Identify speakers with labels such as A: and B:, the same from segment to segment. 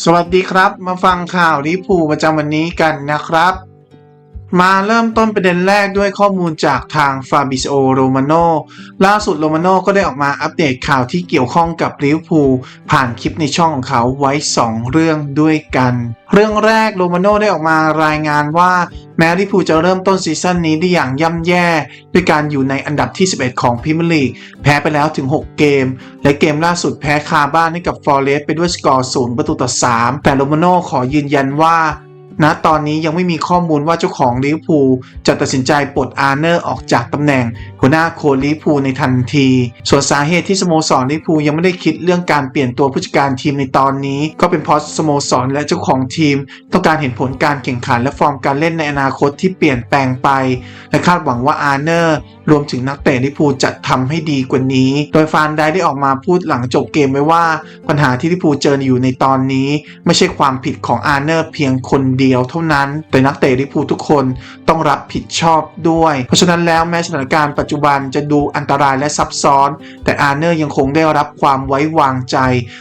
A: สวัสดีครับ มาฟังข่าวลิพูประจำวันนี้กันนะครับ มาเริ่มต้นประเด็นแรกด้วยข้อมูลจากทางฟาบิโอโรมาโนล่าสุดโรมาโนก็ได้ออกมาอัปเดตข่าวที่เกี่ยวข้องกับลิเวอร์พูลผ่านคลิปในช่องของเขาไว้ 2 เรื่องด้วยกัน เรื่องแรกโรมาโนได้ออกมารายงานว่าแม้ลิเวอร์พูลจะเริ่มต้นซีซั่นนี้ได้อย่างย่ำแย่ ด้วยการอยู่ในอันดับที่ 11 ของพรีเมียร์ลีกแพ้ไปแล้วถึง 6 เกม และเกมล่าสุดแพ้คาบ้านให้กับฟอร์เรสต์ไปด้วยสกอร์ 0 ประตูต่อ 3 แต่โรมาโนขอยืนยันว่า ณตอนนี้ยังไม่มีข้อมูลว่าเจ้าของลิเวอร์พูลจะตัดสินใจปลดอาร์เนอร์ออกจากตำแหน่ง หัวหน้าโค้ชลิเวอร์พูลในทันที ส่วนสาเหตุที่สโมสรลิเวอร์พูลยังไม่ได้คิดเรื่องการเปลี่ยนตัวผู้จัดการทีมในตอนนี้ ก็เป็นเพราะสโมสรและเจ้าของทีม ต้องการเห็นผลการแข่งขันและฟอร์มการเล่นในอนาคตที่เปลี่ยนแปลงไป และคาดหวังว่าอาร์เนอร์รวมถึงนักเตะลิเวอร์พูลจะทำให้ดีกว่านี้ โดยฟานได้ได้ออกมาพูดหลังจบเกมไว้ว่า ปัญหาที่ลิเวอร์พูลเจออยู่ในตอนนี้ ไม่ใช่ความผิดของอาร์เนอร์เพียงคนเดียวเท่านั้น แต่นักเตะลิเวอร์พูลทุกคนต้องรับผิดชอบด้วย เพราะฉะนั้นแล้วแม้สถานการณ์ปัจจุบันจะดูอันตรายและซับซ้อน แต่อาร์เนอร์ยังคงได้รับความไว้วางใจ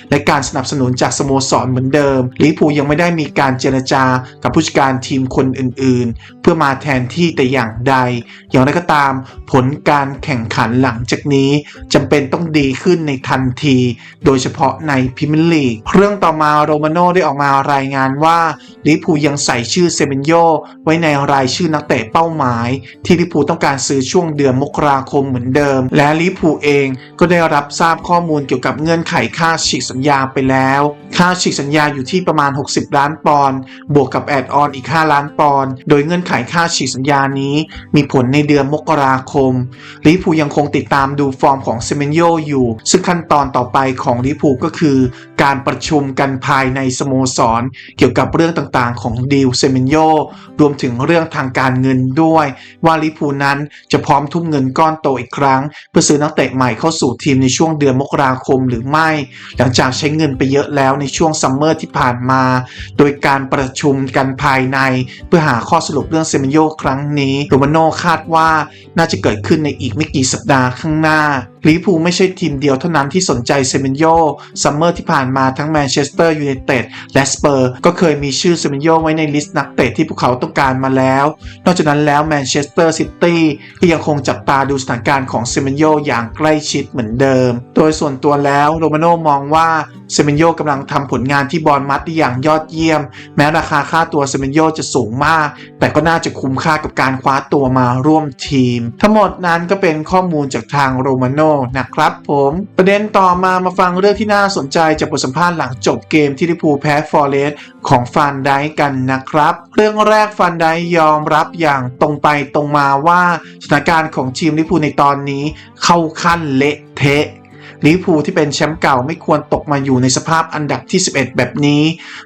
A: และการสนับสนุนจากสโมสรเหมือนเดิมลิเวอร์พูลยังไม่ได้มีการเจรจากับผู้จัดการทีมคนอื่นๆเพื่อมาแทนที่แต่อย่างใด อย่างไรก็ตาม ผลการแข่งขันหลังจากนี้จำเป็นต้องดีขึ้นในทันที โดยเฉพาะในพรีเมียร์ลีกเรื่องต่อมาโรมาโน่ได้ออกมารายงานว่าลิเวอร์พูยังใส่ชื่อเซเบนโยไว้ในรายชื่อนักเตะเป้าหมาย ที่ลิเวอร์พูต้องการซื้อช่วงเดือนมกราคมเหมือนเดิม และลิเวอร์พูเองก็ได้รับทราบข้อมูลเกี่ยวกับเงื่อนไขค่าฉีกสัญญาไปแล้ว ค่าฉีกสัญญาอยู่ที่ประมาณ 60 ล้านปอนด์บวกกับแอดออนอีก 5 ล้านปอนด์โดยเงื่อนไขขค่าฉีกสัญญานี้ มีผลในเดือนมกราคมลิพูยังคงติดตามดูฟอร์มของเซเมนโยอยู่ ซึ่งขั้นตอนต่อไปของลิพูก็คือ การประชุมกันภายในสโมสร เกี่ยวกับเรื่องต่างๆ ของดีลเซเมนโยรวมถึงเรื่องทางการเงินด้วย ว่าลิพูนั้นจะพร้อมทุ่มเงินก้อนโตอีกครั้ง เพื่อซื้อนักเตะใหม่เข้าสู่ทีมในช่วงเดือนมกราคมหรือไม่ หลังจากใช้เงินไปเยอะแล้วในช่วงซัมเมอร์ที่ผ่านมา โดยการประชุมกันภายในเพื่อหาข้อสรุปเรื่องเซมิโยครั้งนี้โรมาโนคาดว่าน่าจะเกิดขึ้นในอีกไม่กี่สัปดาห์ข้างหน้าลิเวอร์พูลไม่ใช่ทีมเดียวเท่านั้นที่สนใจเซมนโยซัมเมอร์ที่ผ่านมาทั้งแมนเชสเตอร์ยูไนเต็ดและสเปอร์ก็เคยมีชื่อเซมนโยไว้ในลิสต์นักเตะที่พวกเขาต้องการมาแล้ว นอกจากนั้นแล้วแมนเชสเตอร์ซิตี้ก็ยังคงจับตาดูสถานการณ์ของเซมนโยอย่างใกล้ชิดเหมือนเดิม โดยส่วนตัวแล้วโรมาโน่มองว่าเซมนโยกำลังทำผลงานที่บอลมัดได้อย่างยอดเยี่ยม แม้ราคาค่าตัวเซมนโยจะสูงมาก แต่ก็น่าจะคุ้มค่ากับการคว้าตัวมาร่วมทีม ทั้งหมดนั้นก็เป็นข้อมูลจากทางโรมาโนนะครับผมประเด็นต่อมามาฟังเรื่องที่น่าสนใจจากบทสัมภาษณ์หลังจบเกมที่ลิพูแพ้ฟอร์เรสของฟันไดกันนะครับ เรื่องแรกฟันไดยอมรับอย่างตรงไปตรงมาว่าสถานการณ์ของทีมลิพูในตอนนี้เข้าขั้นเละเทะ ลิเวอร์พูลที่เป็นแชมป์เก่าไม่ควรตกมาอยู่ในสภาพอันดับที่ 11 แบบนี้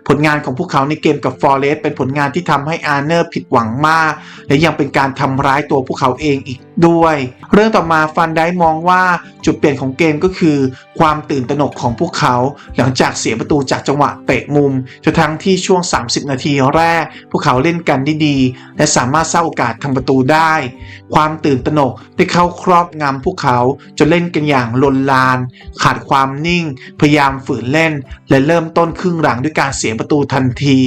A: ผลงานของพวกเขาในเกมกับฟอร์เรสต์เป็นผลงานที่ทำให้อาร์เนอร์ผิดหวังมาก และยังเป็นการทำร้ายตัวพวกเขาเองอีกด้วย เรื่องต่อมาฟันได้มองว่าจุดเปลี่ยนของเกมก็คือ ความตื่นตระหนกของพวกเขา หลังจากเสียประตูจากจังหวะเตะมุมจนทั้งที่ช่วง 30 นาทีแรก พวกเขาเล่นกันได้ดีและสามารถสร้างโอกาสทำประตูได้ ความตื่นตระหนกได้เข้าครอบงำพวกเขาจนเล่นกันอย่างลนลานขาดความนิ่ง พยายามฝืนเล่น และเริ่มต้นครึ่งหลังด้วยการเสียประตูทันที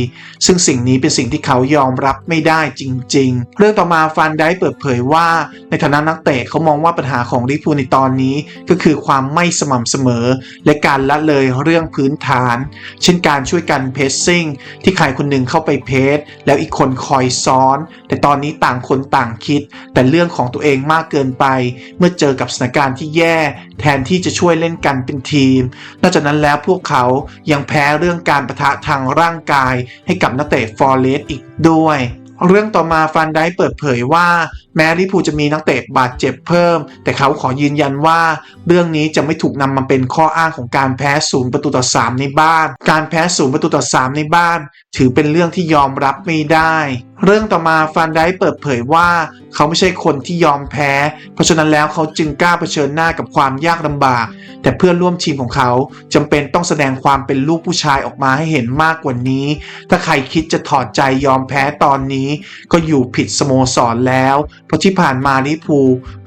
A: ซึ่งสิ่งนี้เป็นสิ่งที่เขายอมรับไม่ได้จริง ๆ เรื่องต่อมาฟันได้เปิดเผยว่า ในฐานะนักเตะเขามองว่าปัญหาของลิเวอร์พูในตอนนี้ ก็คือความไม่สม่ำเสมอ และการละเลยเรื่องพื้นฐาน เช่นการช่วยกันเพสซิ่งที่ใครคนหนึ่งเข้าไปเพสแล้วอีกคนคอยซ้อน แต่ตอนนี้ต่างคนต่างคิด แต่เรื่องของตัวเองมากเกินไป เมื่อเจอกับสถานการณ์ที่แย่ แทนที่จะช่วยเล่นกันเป็นทีม นอกจากนั้นแล้วพวกเขายังแพ้เรื่องการประทะทางร่างกายให้กับนักเตะฟอร์เรสต์อีกด้วยเรื่องต่อมาฟันได้เปิดเผยว่า แม้ลิพูจะมีนักเตะบาดเจ็บเพิ่ม แต่เขาขอยืนยันว่า เรื่องนี้จะไม่ถูกนำมาเป็นข้ออ้างของการแพ้ศูนย์ประตูต่อ 3 ในบ้าน การแพ้ศูนย์ประตูต่อ 3 ในบ้าน ถือเป็นเรื่องที่ยอมรับไม่ได้ เรื่องต่อมาฟานไดเปิดเผยว่าเขาไม่ใช่คนที่ยอมแพ้ เพราะฉะนั้นแล้วเขาจึงกล้าเผชิญหน้ากับความยากลำบาก แต่เพื่อนร่วมทีมของเขาจำเป็นต้องแสดงความเป็นลูกผู้ชายออกมาให้เห็นมากกว่านี้ ถ้าใครคิดจะถอดใจยอมแพ้ตอนนี้ ก็อยู่ผิดสโมสรแล้ว เพราะที่ผ่านมาลิพู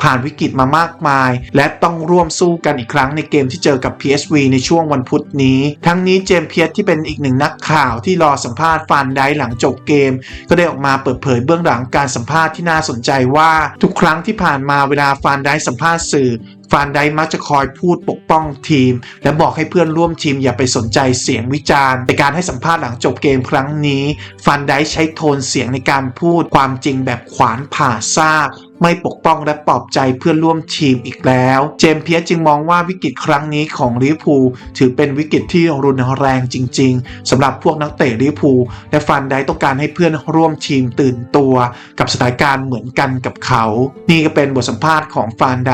A: ผ่านวิกฤตมามากมาย และต้องร่วมสู้กันอีกครั้งในเกมที่เจอกับ PSV ในช่วงวันพุธนี้ ทั้งนี้เจมส์เพียสที่เป็นอีกหนึ่งนักข่าวที่รอสัมภาษณ์ฟานไดหลังจบเกม ก็ได้ออกมาเปิดเผยเบื้องหลังการสัมภาษณ์ที่น่าสนใจว่าทุกครั้งที่ผ่านมาเวลาฟานได้สัมภาษณ์สื่อฟานไดมักจะคอยพูดปกป้องทีม และบอกให้เพื่อนร่วมทีมอย่าไปสนใจเสียงวิจารณ์ในการให้สัมภาษณ์หลังจบเกมครั้งนี้ฟานไดใช้โทนเสียงในการพูดความจริงแบบขวานผ่าซาก ไม่ปกป้องและปลอบใจเพื่อนร่วมทีมอีกแล้ว เจมส์เพียสจึงมองว่าวิกฤตครั้งนี้ของลิเวอร์พูลถือเป็นวิกฤตที่รุนแรงจริง ๆสำหรับพวกนักเตะลิเวอร์พูลและฟันได้ต้องการให้เพื่อนร่วมทีมตื่นตัว กับสถานการณ์เหมือนกันกับเขา นี่ก็เป็นบทสัมภาษณ์ของฟานได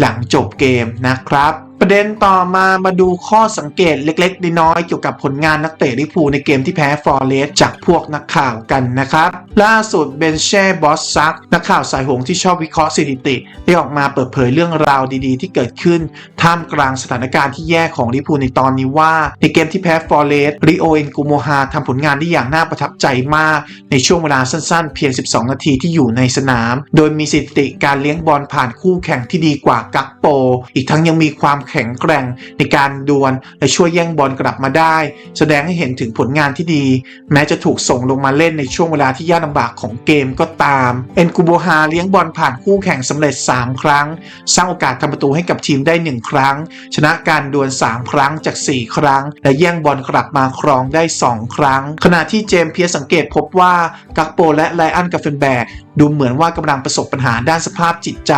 A: หลังจบเกมนะครับ ประเด็นต่อมามาดูข้อสังเกตเล็กๆ น้อยๆเกี่ยวกับผลงานนักเตะลิพูในเกมที่แพ้ฟอร์เรสจากพวกนักข่าวกันนะครับ ล่าสุดเบนเช่บอสซักนักข่าวสายหงที่ชอบวิเคราะห์สถิติ ได้ออกมาเปิดเผยเรื่องราวดีๆ ที่เกิดขึ้น ท่ามกลางสถานการณ์ที่แย่ของลิพูในตอนนี้ว่า ในเกมที่แพ้ฟอร์เรสริโอเอนกูโมฮาทำผลงานได้อย่างน่าประทับใจมาก ในช่วงเวลาสั้นๆ เพียง 12 นาทีที่อยู่ในสนาม โดยมีสถิติการเลี้ยงบอลผ่านคู่แข่งที่ดีกว่ากักโป อีกทั้งยังมีความแข็งแกร่งในการดวลและช่วยแย่งบอลกลับมาได้ แสดงให้เห็นถึงผลงานที่ดี แม้จะถูกส่งลงมาเล่นในช่วงเวลาที่ยากลำบากของเกมก็ตาม เอ็นกูโบฮาเลี้ยงบอลผ่านคู่แข่งสำเร็จ 3 ครั้ง สร้างโอกาสทำประตูให้กับทีมได้ 1 ครั้ง ชนะการดวล 3 ครั้งจาก 4 ครั้ง และแย่งบอลกลับมาครองได้ 2 ครั้ง ขณะที่เจมส์เพียร์สังเกตพบว่ากักโปและไลอันกาเฟนแบกดูเหมือนว่ากำลังประสบปัญหาด้านสภาพจิตใจ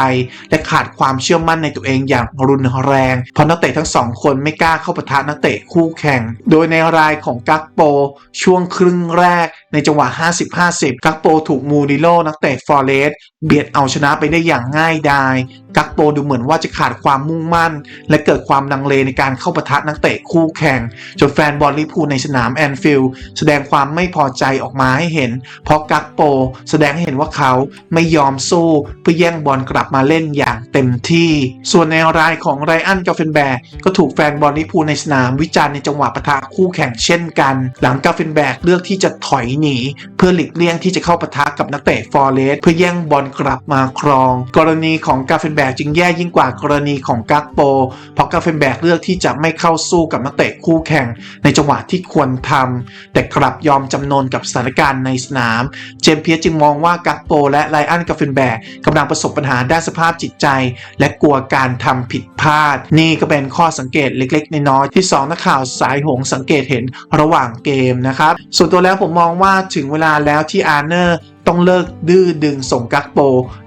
A: และขาดความเชื่อมั่นในตัวเองอย่างรุนแรง เพราะนักเตะทั้งสองคนไม่กล้าเข้าปะทะนักเตะคู่แข่ง โดยในรายของกักโป ช่วงครึ่งแรก ในจังหวะ 50-50 กักโปถูกมูริโลนักเตะฟอร์เรสเบียดเอาชนะไปได้อย่างง่ายดาย กักโปดูเหมือนว่าจะขาดความมุ่งมั่น และเกิดความลังเลในการเข้าปะทะนักเตะคู่แข่ง จนแฟนบอลลิพูในสนามแอนฟิลด์แสดงความไม่พอใจออกมาให้เห็น เพราะกักโปแสดงให้เห็นว่าเขาไม่ยอมสู้เพื่อแย่งบอลกลับมาเล่นอย่างเต็มที่ ส่วนในรายของไรอันกาเฟนแบกก็ถูกแฟนบอลลิพูในสนามวิจารณ์ในจังหวะปะทะคู่แข่งเช่นกัน หลังกาเฟนแบกเลือกที่จะถอยหนี เพื่อหลีกเลี่ยงที่จะเข้าปะทะกับนักเตะฟอร์เรสเพื่อแย่งบอลกลับมาครอง กรณีของกาเฟนแบกจึงแย่ยิ่งกว่ากรณีของกักโป เพราะกาเฟนแบกเลือกที่จะไม่เข้าสู้กับนักเตะคู่แข่ง ในจังหวะที่ควรทำแต่กลับยอมจำนนกับสถานการณ์ในสนาม เจมเพียสจึงมองว่ากักโป และไลอันกาเฟนแบกกำลังประสบปัญหาด้านสภาพจิตใจ และกลัวการทำผิดพลาด นี่ก็เป็นข้อสังเกตเล็กๆ น้อยๆที่สองนักข่าวสายหงสังเกตเห็นระหว่างเกมนะครับส่วนตัวแล้วผมมองว่าถึงเวลาแล้วที่อาร์เนอร์ต้องเลิกดื้อดึงส่งกักโป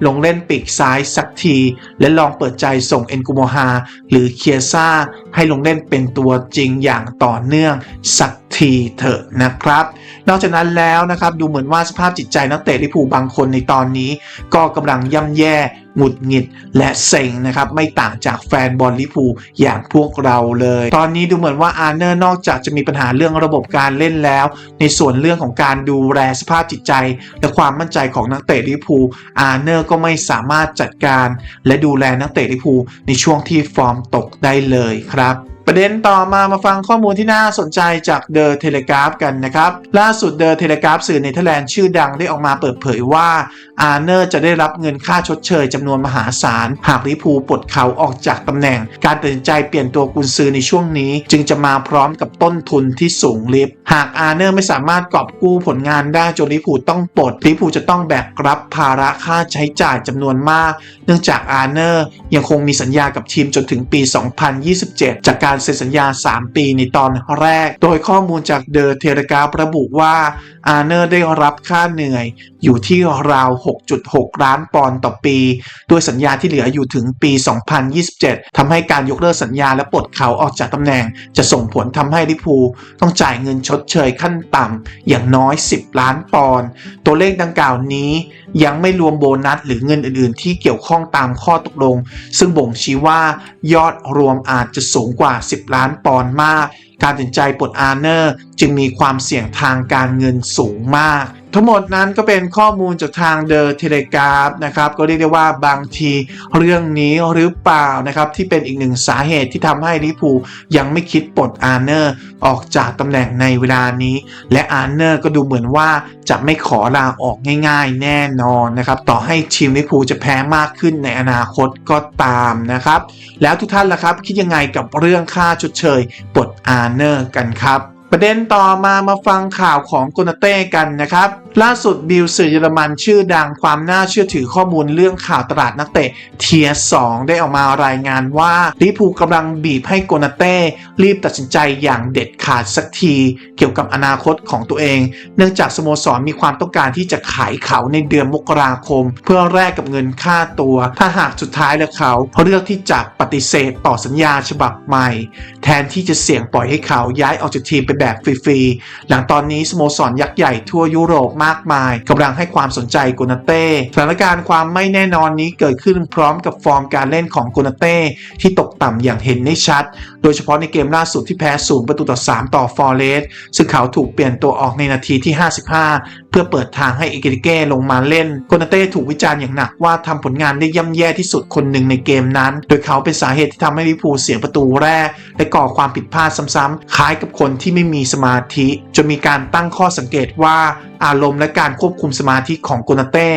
A: ลงเล่นปีกซ้ายสักที และลองเปิดใจส่งเอ็นกุโมฮาหรือเคียซ่า ให้ลงเล่นเป็นตัวจริงอย่างต่อเนื่องสักทีเถอะนะครับ นอกจากนั้นแล้วนะครับดูเหมือนว่าสภาพจิตใจนักเตะลิผูบางคนในตอนนี้ ก็กำลังย่ำแย่หงุดหงิดและเซ็งนะครับ ไม่ต่างจากแฟนบอลลิผูอย่างพวกเราเลย ตอนนี้ดูเหมือนว่าอาร์เนอร์นอกจากจะมีปัญหาเรื่องระบบการเล่นแล้ว ในส่วนเรื่องของการดูแลสภาพจิตใจและความความั่นใจของนักเตะลิเวอร์พูลอาร์เนอร์ก็ไม่สามารถจัดการ และดูแลนักเตะลิเวอร์พูลในช่วงที่ฟอร์มตกได้เลยครับ ประเด็นต่อมามาฟังข้อมูลที่น่าสนใจจากเดอะเทเลกราฟกันนะครับ ล่าสุดเดอะเทเลกราฟสื่อเนเธอร์แลนด์ชื่อดังได้ออกมาเปิดเผยว่าอาร์เนอร์จะได้รับเงินค่าชดเชยจำนวนมหาศาล หากลิพูปลดเขาออกจากตำแหน่ง การตัดสินใจเปลี่ยนตัวกุนซือในช่วงนี้ จึงจะมาพร้อมกับต้นทุนที่สูงลิบหากอาร์เนอร์ไม่สามารถกอบกู้ผลงานได้จนลิพูต้องปลดลิพูจะต้องแบกรับภาระค่าใช้จ่ายจำนวนมาก เนื่องจากอาร์เนอร์ยังคงมีสัญญากับทีมจนถึงปี 2027 จากการเซ็นสัญญา 3 ปีในตอนแรก โดยข้อมูลจากเดอะเทเลกราฟระบุว่าอาร์เนอร์ได้รับค่าเหนื่อยอยู่ที่ราว 6.6 ล้านปอนด์ต่อปี ด้วยสัญญาที่เหลืออยู่ถึงปี 2027ทำให้การยกเลิกสัญญาและปลดเขาออกจากตำแหน่ง จะส่งผลทำให้ลิพูต้องจ่ายเงินชดเชยขั้นต่ำอย่างน้อย 10 ล้านปอนด์ตัวเลขดังกล่าวนี้ยังไม่รวมโบนัสหรือเงินอื่นๆ ที่เกี่ยวข้องตามข้อตกลง ซึ่งบ่งชี้ว่ายอดรวมอาจจะสูงกว่า10 ล้านปอนด์มาก การตัดสินใจปลดอาร์เนอร์จึงมีความเสี่ยงทางการเงินสูงมาก ทั้งหมดนั้นก็เป็นข้อมูลจากทางเดอะเทเลกราฟนะครับก็เรียกได้ว่าบางทีเรื่องนี้หรือเปล่านะครับที่เป็นอีกหนึ่งสาเหตุที่ทำให้ลิพูยังไม่คิดปลดอาร์เนอร์ออกจากตำแหน่งในเวลานี้ และอาร์เนอร์ก็ดูเหมือนว่าจะไม่ขอลาออกง่ายๆ แน่นอนนะครับต่อให้ทีมลิพูจะแพ้มากขึ้นในอนาคตก็ตามนะครับแล้วทุกท่านล่ะครับคิดยังไงกับเรื่องค่าชดเชยปลดอาร์เนอร์กันครับ ประเด็นต่อมามาฟังข่าวของโกนาเต้กันนะครับ ล่าสุดบิลสื่อเยอรมันชื่อดังความน่าเชื่อถือข้อมูลเรื่องข่าวตลาดนักเตะเทียสองได้ออกมารายงานว่าลิพูกำลังบีบให้โกนาเต้รีบตัดสินใจอย่างเด็ดขาดสักที เกี่ยวกับอนาคตของตัวเอง เนื่องจากสโมสรมีความต้องการที่จะขายเขาในเดือนมกราคม เพื่อแลกกับเงินค่าตัว ถ้าหากสุดท้ายแล้วเขาเลือกที่จะปฏิเสธต่อสัญญาฉบับใหม่ แทนที่จะเสี่ยงปล่อยให้เขาย้ายออกจากทีมไปแบบฟรีๆ หลังตอนนี้สโมสรยักษ์ใหญ่ทั่วยุโรปมากมายกำลังให้ความสนใจโกนาเต้สถานการณ์ความไม่แน่นอนนี้เกิดขึ้นพร้อมกับฟอร์มการเล่นของโกนาเต้ที่ตกต่ำอย่างเห็นได้ชัด โดยเฉพาะในเกมล่าสุดที่แพ้ศูนย์ประตูต่อ 3 ต่อฟอร์เรสต์ซึ่งเขาถูกเปลี่ยนตัวออกในนาทีที่ 55 เพื่อเปิดทางให้อิเกริเก้ลงมาเล่นโกนาเต้ถูกวิจารณ์อย่างหนักว่าทำผลงานได้ย่ำแย่ที่สุดคนหนึ่งในเกมนั้น โดยเขาเป็นสาเหตุที่ทำให้ลิพูเสียประตูแรก และก่อความผิดพลาดซ้ำๆคล้ายกับคนที่ไม่มีสมาธิจนมีการตั้งข้อสังเกตว่าอารมณ์และการควบคุมสมาธิของโกนาเต้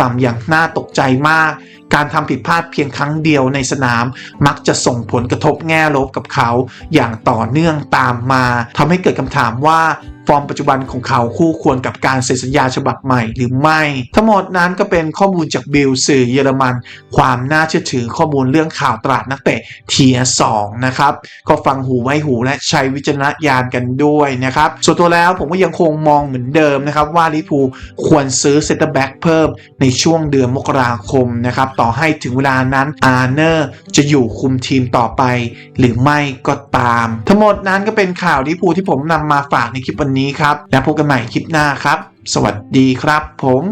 A: ต่ำอย่างน่าตกใจมาก การทำผิดพลาดเพียงครั้งเดียวในสนาม มักจะส่งผลกระทบแง่ลบกับเขา อย่างต่อเนื่องตามมาทำให้เกิดคำถามว่า ฟอร์มปัจจุบันของเขาคู่ควรกับการเซ็นสัญญาฉบับใหม่หรือไม่ ทั้งหมดนั้นก็เป็นข้อมูลจากบิลสื่อเยอรมัน ความน่าเชื่อถือข้อมูลเรื่องข่าวตลาดนักเตะเทียสองนะครับ ก็ฟังหูไว้หูและใช้วิจารณญาณกันด้วยนะครับ ส่วนตัวแล้วผมก็ยังคงมองเหมือนเดิมนะครับ ว่าลิพูควรซื้อเซนเตอร์แบ็กเพิ่มในช่วงเดือนมกราคมนะครับต่อให้ถึงเวลานั้นอาร์เนอร์จะอยู่คุมทีมต่อไป หรือไม่ก็ตาม ทั้งหมดนั้นก็เป็นข่าวลิพูที่ผมนำมาฝากในคลิปวันนี้ครับ แล้วพบกันใหม่คลิปหน้าครับ สวัสดีครับผม